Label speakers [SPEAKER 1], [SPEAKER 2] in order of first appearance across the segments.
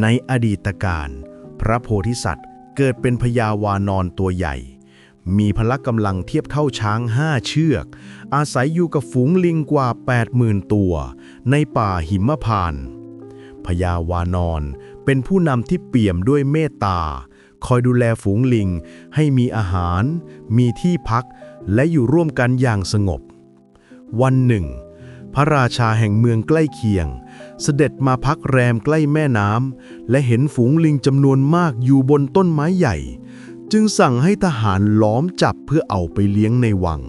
[SPEAKER 1] ในอดีตการ พระโพธิสัตว์เกิดเป็นพญาวานอนตัวใหญ่ มีพละกำลังเทียบเท่าช้างห้าเชือก อาศัยอยู่กับฝูงลิงกว่า 80,000 ตัว ในป่าหิมพานพญาวานอนเป็นผู้นำที่เปี่ยมด้วยเมตตา คอยดูแลฝูงลิงให้มีอาหาร มีที่พัก และอยู่ร่วมกันอย่างสงบ วันหนึ่ง พระราชาแห่งเมืองใกล้เคียง เสด็จมาพักแรมใกล้แม่น้ำและเห็นฝูงลิงจำนวนมากอยู่บนต้นไม้ใหญ่ จึงสั่งให้ทหารล้อมจับเพื่อเอาไปเลี้ยงในวัง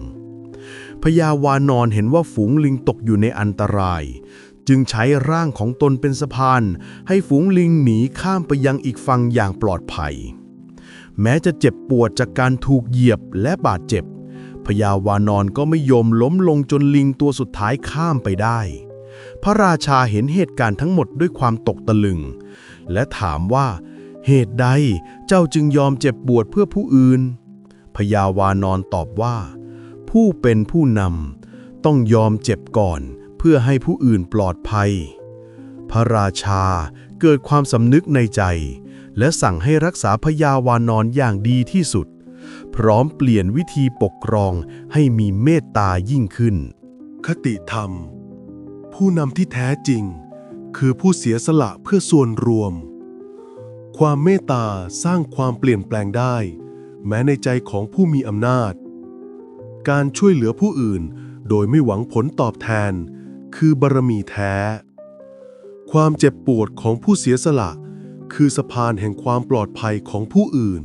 [SPEAKER 1] พญาวานอนเห็นว่าฝูงลิงตกอยู่ในอันตราย จึงใช้ร่างของตนเป็นสะพาน ให้ฝูงลิงหนีข้ามไปยังอีกฝั่งอย่างปลอดภัย แม้จะเจ็บปวดจากการถูกเหยียบและบาดเจ็บ พญาวานอนก็ไม่ยอมล้มลงจนลิงตัวสุดท้ายข้ามไปได้ พระราชาเห็นเหตุการณ์ทั้งหมดด้วยความตกตะลึง และถามว่าเหตุใดเจ้าจึงยอมเจ็บปวดเพื่อผู้อื่น พญาวานอนตอบว่า ผู้เป็นผู้นำต้องยอมเจ็บก่อนเพื่อให้ผู้อื่นปลอดภัย พระราชาเกิดความสำนึกในใจ และสั่งให้รักษาพญาวานอนอย่างดีที่สุด พร้อมเปลี่ยนวิธีปกครองให้มีเมตตายิ่งขึ้น
[SPEAKER 2] คติธรรม ผู้นำที่แท้จริง คือผู้เสียสละเพื่อส่วนรวม ความเมตตาสร้างความเปลี่ยนแปลงได้ แม้ในใจของผู้มีอำนาจ การช่วยเหลือผู้อื่นโดยไม่หวังผลตอบแทน คือบารมีแท้ ความเจ็บปวดของผู้เสียสละ คือสะพานแห่งความปลอดภัยของผู้อื่น